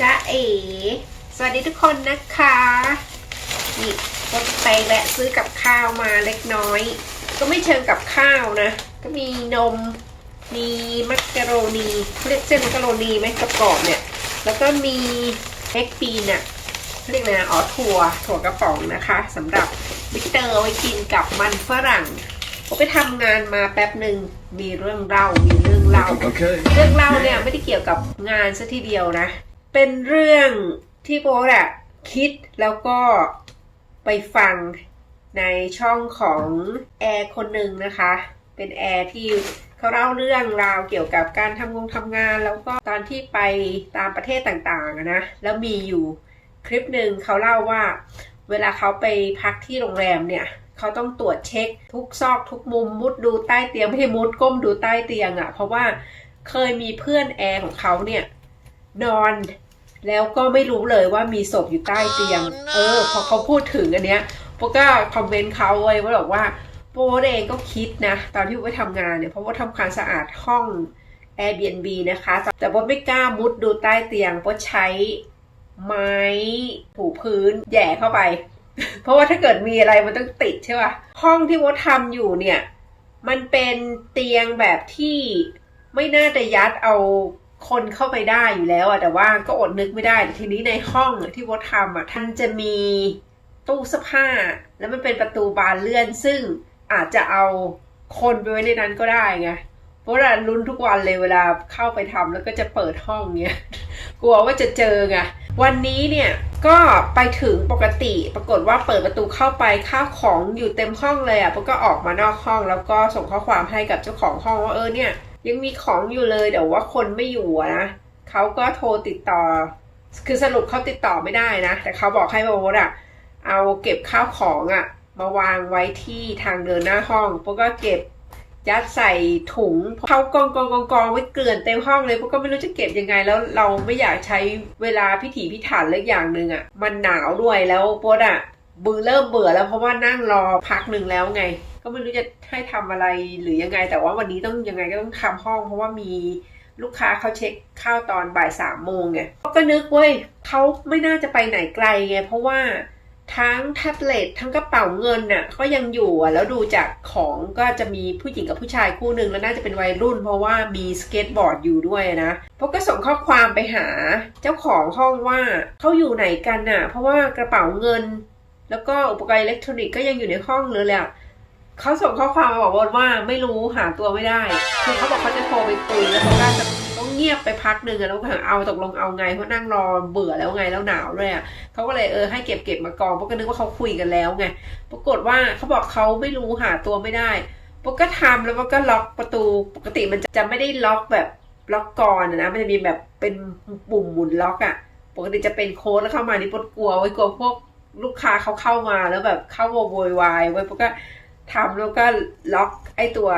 จ้าเอ๋สวัสดีทุกคนนะคะนี่ก็ไปแวะซื้อกับข้าวมาเล็กน้อย ก็ไม่เชิงกับข้าวนะ ก็มีนม มีมักกะโรนีเขาเรียกเส้นมักกะโรนีไหมกรอบๆเนี่ย แล้วก็มีเอ็กปีนอะเขาเรียกอะไรนะอ๋อถั่วถั่วกระป๋องนะคะสำหรับวิกเตอร์เอาไว้กินกับมันฝรั่งผมไปทำงานมาแป๊บหนึ่งมีเรื่องเล่ามีเรื่องเล่า Okay. เรื่องเล่าเนี่ยไม่ได้เกี่ยวกับงานซะทีเดียวนะ เป็นเรื่องที่โบ๊ทอะคิดแล้วก็ไปฟังในช่องของแอร์คนหนึ่งนะคะ เป็นแอร์ที่เขาเล่าเรื่องราวเกี่ยวกับการทำงงทำงาน แล้วก็ตอนที่ไปตามประเทศต่างๆนะ แล้วมีอยู่คลิปหนึ่งเขาเล่าว่า เวลาเขาไปพักที่โรงแรมเนี่ยเขาต้องตรวจเช็คทุกซอกทุกมุมมุดดูใต้เตียงไม่ใช่มุดก้มดูใต้เตียงอะ่ะ เพราะว่าเคยมีเพื่อนแอร์ของเขาเนี่ยนอน แล้วก็ไม่รู้เลยว่ามีศพอยู่ใต้เตียง เออ พอเขาพูดถึงอันเนี้ยโปก็คอมเมนต์เขาไว้ว่าบอกว่าโปเองก็คิดนะ ตอนที่โปไปทำงานเนี่ยเพราะว่าทำความสะอาดห้อง Airbnb นะคะ แต่โปไม่กล้ามุดดูใต้เตียงโปใช้ไม้ถูพื้นแย่เข้าไป เพราะว่าถ้าเกิดมีอะไรมันต้องติดใช่ป่ะ ห้องที่โบทำอยู่เนี่ย มันเป็นเตียงแบบที่ไม่น่าจะยัดเอา คนเข้าไปได้อยู่แล้วอะแต่ว่าก็อดนึกไม่ได้ทีนี้ในห้องที่โบททำอะมันจะมีตู้เสื้อผ้า แล้วมันเป็นประตูบานเลื่อน ซึ่งอาจจะเอาคนไปไว้ในนั้นก็ได้ไงเพราะว่าลุ้นทุกวันเลยเวลาเข้าไปทำแล้วก็จะเปิดห้องเนี้ยกลัวว่าจะเจอไงวันนี้เนี่ยก็ไปถึงปกติปรากฏว่าเปิดประตูเข้าไปข้าวของอยู่เต็มห้องเลยอะปุ๊กก็ออกมานอกห้องแล้วก็ส่งข้อความให้กับเจ้าของห้องว่าเออเนี่ย ยังมีของอยู่เลยแต่ว่าคนไม่อยู่นะเขาก็โทรติดต่อ คือสรุปเขาติดต่อไม่ได้นะ แต่เขาบอกให้โบทอะเอาเก็บข้าวของอะมาวางไว้ที่ทางเดินหน้าห้องปุ๊กก็เก็บยัดใส่ถุงเขากองกองกองกองไว้เกลื่อนเต็มห้องเลยพวกก็ไม่รู้จะเก็บยังไง แล้วเราไม่อยากใช้เวลาพิถีพิถันเล็กอย่างหนึ่งอะ่ะมันหนาวด้วยแล้วโป๊ดอะ่ะเบื่อเริ่มเบื่อแล้วเพราะว่านั่งรอพักหนึ่งแล้วไง ก็ไม่รู้จะให้ทำอะไรหรือยังไง แต่ว่าวันนี้ต้องยังไงก็ต้องทำห้อง เพราะว่ามีลูกค้าเขาเช็คข้าวตอนบ่ายสามโมงไงก็นึกเว้ยเขาไม่น่าจะไปไหนไกลไงเพราะว่าทั้งแท็บเล็ตทั้งกระเป๋าเงินน่ะก็ยังอยู่อะแล้วดูจากของก็จะมีผู้หญิงกับผู้ชายคู่หนึ่งแล้วน่าจะเป็นวัยรุ่น เพราะว่ามีสเก็ตบอร์ดอยู่ด้วยนะพวกก็ส่งข้อความไปหาเจ้าของห้องว่าเขาอยู่ไหนกันน่ะ เพราะว่ากระเป๋าเงิน แล้วก็อุปกรณ์อิเล็กทรอนิกส์ก็ยังอยู่ในห้องเลยแหละ เขาส่งข้อความมาบอกว่าไม่รู้หาตัวไม่ได้คือเขาบอกเขาจะโทรไปคุยแล้วเขาก็จะต้องเงียบไปพักหนึ่งแล้วก็เอาตกลงเอาไงเพราะนั่งรอเบื่อแล้วไงแล้วหนาวด้วยอะเขาก็เลยเออให้เก็บเก็บมากองเพราะก็นึกว่าเขาคุยกันแล้วไงปรากฏว่าเขาบอกเขาไม่รู้หาตัวไม่ได้ปก็ทำแล้วก็ล็อกประตูปกติมันจะไม่ได้ล็อกแบบล็อกกรอนะนะมันจะมีแบบเป็นปุ่มหมุนล็อกอะปกติจะเป็นโค้ดแล้วเข้ามานี่ปดกลัวไว้กลัวพวกลูกค้าเขาเข้ามาแล้วแบบเข้าโวยวายไว้ปก็ ทำแล้วก็ล็อกไอตัว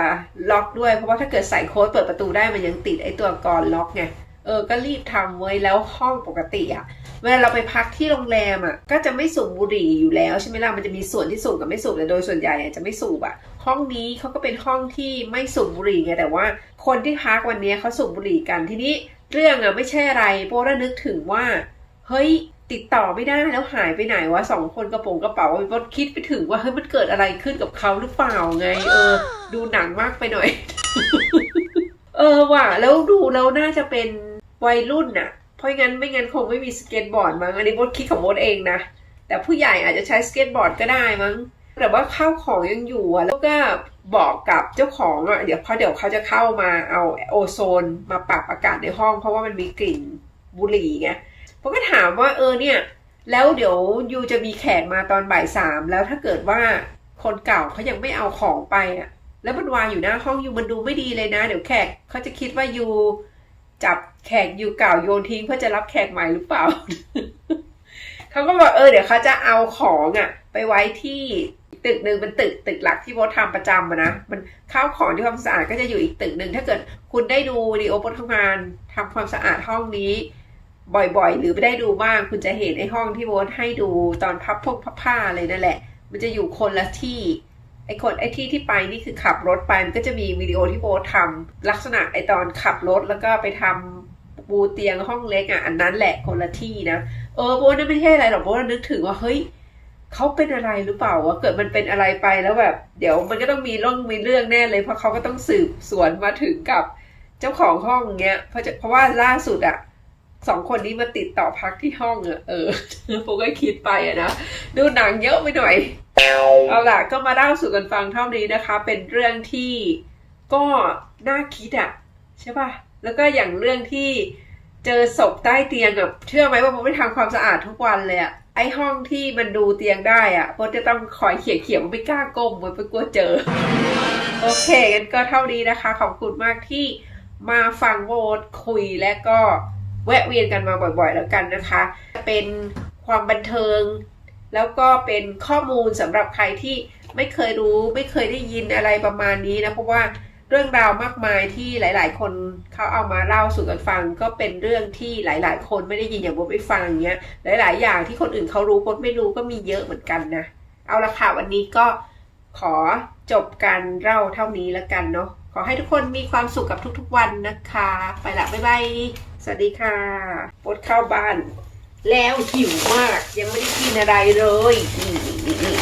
ล็อกด้วย เพราะว่าถ้าเกิดใส่โค้ดเปิดประตูได้มันยังติดไอตัวกรล็อกไงเออก็รีบทำไว้แล้วห้องปกติอะเวลาเราไปพักที่โรงแรมอะก็จะไม่สูบบุหรี่อยู่แล้วใช่ไหมล่ะมันจะมีส่วนที่สูบกับไม่สูบแต่โดยส่วนใหญ่จะไม่สูบอะ ห้องนี้เขาก็เป็นห้องที่ไม่สูบบุหรี่ไงแต่ว่า คนที่พักวันนี้เขาสูบบุหรี่กันทีนี้เรื่องอะไม่ใช่อะไรโป้ระนึกถึงว่า เฮ้ย ติดต่อไม่ได้แล้วหายไปไหนวะสองคนกระโปรงกระเป๋าโป้คิดไปถึงว่าเฮ้ยมันเกิดอะไรขึ้นกับเขาหรือเปล่าไง เออ ดูหนังมากไปหน่อย เออว่ะแล้วดูแล้วน่าจะเป็นวัยรุ่นน่ะ เพราะงั้นไม่งั้นคงไม่มีสเก็ตบอร์ดมั้งอันนี้มดคิดของมดเองนะ แต่ผู้ใหญ่อาจจะใช้สเก็ตบอร์ดก็ได้มั้งแต่ว่าข้าวของยังอยู่อะแล้วก็บอกกับเจ้าของอะเดี๋ยวเพราเดี๋ยวเขาจะเข้ามาเอาโอโซนมาปรับอากาศในห้อง เพราะว่ามันมีกลิ่นบุหรี่ไง ผมก็ถามว่าเออเนี่ย แล้วเดี๋ยวยูจะมีแขกมาตอนบ่ายสามแล้วถ้าเกิดว่าคนเก่าเขายังไม่เอาของไปอะแล้วมันวางอยู่หน้าห้องยูมันดูไม่ดีเลยนะ เดี๋ยวแขกเขาจะคิดว่ายูจับแขกยูเก่าโยนทิ้งเพื่อจะรับแขกใหม่หรือเปล่า เขาก็บอกเออเดี๋ยวเขาจะเอาของอะ่ะ ไปไว้ที่ตึกหนึ่งเป็นตึกตึกหลักที่โบททำประจำอะนะมันข้าวของที่ความสะอาดก็จะอยู่อีกตึกหนึ่งถ้าเกิดคุณได้ดูวิดีโอโบททำงานทำความสะอาดห้องนี้ บ่อยๆ หรือไม่ได้ดูบ้างคุณจะเห็นไอ้ห้องที่โบทให้ดูตอนพับพวกพับผ้าเลยนั่นแหละ มันจะอยู่คนละที่ไอ้คนไอ้ที่ที่ไปนี่คือขับรถไปมันก็จะมีวิดีโอที่โบททำลักษณะไอ้ตอนขับรถแล้วก็ไปทำปูเตียงห้องเล็กอะอันนั้นแหละคนละที่นะเออโบทนั่นไม่ใช่อะไรหรอกโบทนึกถึงว่าเฮ้ยเขาเป็นอะไรหรือเปล่าวะเกิดมันเป็นอะไรไปแล้วแบบ เดี๋ยวมันก็ต้องมีเรื่องมีเรื่องแน่เลยเพราะเขาก็ต้องสืบสวนมาถึงกับเจ้าของห้องเงี้ยเพราะจะเพราะว่าล่าสุดอะ สองคนนี้มาติดต่อพักที่ห้องอะเออโบก็คิดไปอะนะ ดูหนังเยอะไปหน่อย เอาล่ะ ก็มาเล่าสู่กันฟังเท่านี้นะคะ เป็นเรื่องที่ก็น่าคิดอะใช่ป่ะ แล้วก็อย่างเรื่องที่เจอศพใต้เตียงอะเชื่อไหมว่าผมไม่ทำความสะอาดทุกวันเลยอะไอห้องที่มันดูเตียงได้อะผมจะต้องคอยเขี่ยเขี่ยมันไม่กล้าก้มมันไปกลัวเจอ โอเคกันก็เท่านี้นะคะ ขอบคุณมากที่มาฟังโบทคุยและก็ แวะเวียนกันมาบ่อยๆ แล้วกันนะคะ เป็นความบันเทิง แล้วก็เป็นข้อมูลสำหรับใครที่ไม่เคยรู้ไม่เคยได้ยินอะไรประมาณนี้นะ เพราะว่าเรื่องราวมากมายที่หลาย ๆ คนเขาเอามาเล่าสู่กันฟัง ก็เป็นเรื่องที่หลาย ๆ คนไม่ได้ยินอย่างบดไม่ฟังเงี้ยหลาย ๆ อย่างที่คนอื่นเขารู้บดไม่รู้ก็มีเยอะเหมือนกันนะ เอาละค่ะวันนี้ก็ขอจบการเล่าเท่านี้แล้วกันเนาะ อให้ทุกคนมีความสุขกับทุกๆวันนะคะ ไปละบ๊ายบาย สวัสดีค่ะปดเข้าบ้าน แล้วหิวมากยังไม่ได้กินอะไรเลยนี่นี่นี่นี่